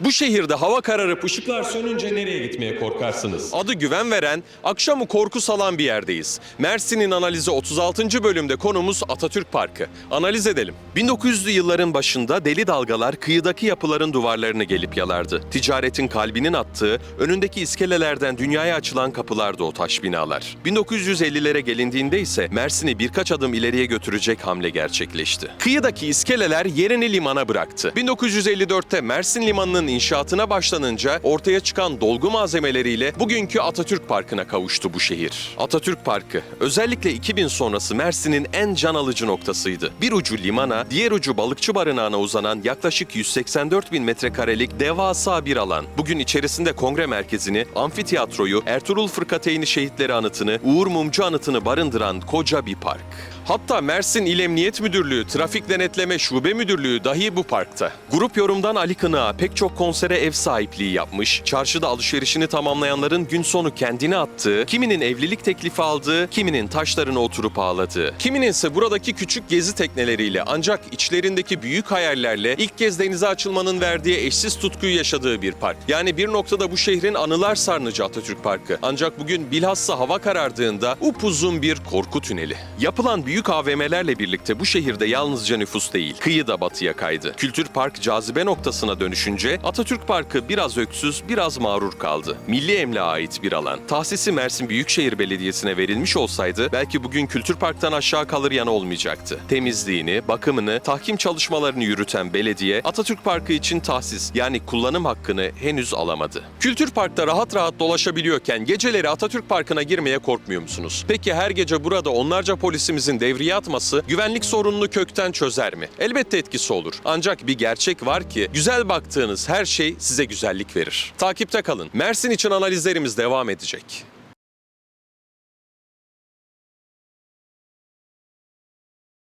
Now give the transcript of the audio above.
Bu şehirde hava kararıp ışıklar sönünce nereye gitmeye korkarsınız? Adı güven veren, akşamı korku salan bir yerdeyiz. Mersin'in analizi 36. bölümde konumuz Atatürk Parkı. Analiz edelim. 1900'lü yılların başında deli dalgalar kıyıdaki yapıların duvarlarını gelip yalardı. Ticaretin kalbinin attığı, önündeki iskelelerden dünyaya açılan kapılardı o taş binalar. 1950'lere gelindiğinde ise Mersin'i birkaç adım ileriye götürecek hamle gerçekleşti. Kıyıdaki iskeleler yerini limana bıraktı. 1954'te Mersin Limanı'nın inşaatına başlanınca ortaya çıkan dolgu malzemeleriyle bugünkü Atatürk Parkı'na kavuştu bu şehir. Atatürk Parkı özellikle 2000 sonrası Mersin'in en can alıcı noktasıydı. Bir ucu limana, diğer ucu balıkçı barınağına uzanan yaklaşık 184 bin metrekarelik devasa bir alan. Bugün içerisinde kongre merkezini, amfiteyatroyu, Ertuğrul Fırkateyni şehitleri anıtını, Uğur Mumcu anıtını barındıran koca bir park. Hatta Mersin İl Emniyet Müdürlüğü, Trafik Denetleme Şube Müdürlüğü dahi bu parkta. Grup yorumdan Ali Kınık'a pek çok konsere ev sahipliği yapmış, çarşıda alışverişini tamamlayanların gün sonu kendini attığı, kiminin evlilik teklifi aldığı, kiminin taşlarına oturup ağladığı, kiminin ise buradaki küçük gezi tekneleriyle ancak içlerindeki büyük hayallerle ilk kez denize açılmanın verdiği eşsiz tutkuyu yaşadığı bir park. Yani bir noktada bu şehrin anılar sarnıcı Atatürk Parkı. Ancak bugün bilhassa hava karardığında upuzun bir korku tüneli. Yapılan büyük AVM'lerle birlikte bu şehirde yalnızca nüfus değil, kıyı da batıya kaydı. Kültür Park cazibe noktasına dönüşünce Atatürk Parkı biraz öksüz, biraz mağrur kaldı. Milli Emlak'a ait bir alan. Tahsisi Mersin Büyükşehir Belediyesi'ne verilmiş olsaydı belki bugün Kültür Park'tan aşağı kalır yanı olmayacaktı. Temizliğini, bakımını, tahkim çalışmalarını yürüten belediye Atatürk Parkı için tahsis yani kullanım hakkını henüz alamadı. Kültür Park'ta rahat rahat dolaşabiliyorken geceleri Atatürk Parkı'na girmeye korkmuyor musunuz? Peki her gece burada onlarca polisimizin devriye atması güvenlik sorununu kökten çözer mi? Elbette etkisi olur. Ancak bir gerçek var ki güzel baktığınız her şey size güzellik verir. Takipte kalın. Mersin için analizlerimiz devam edecek.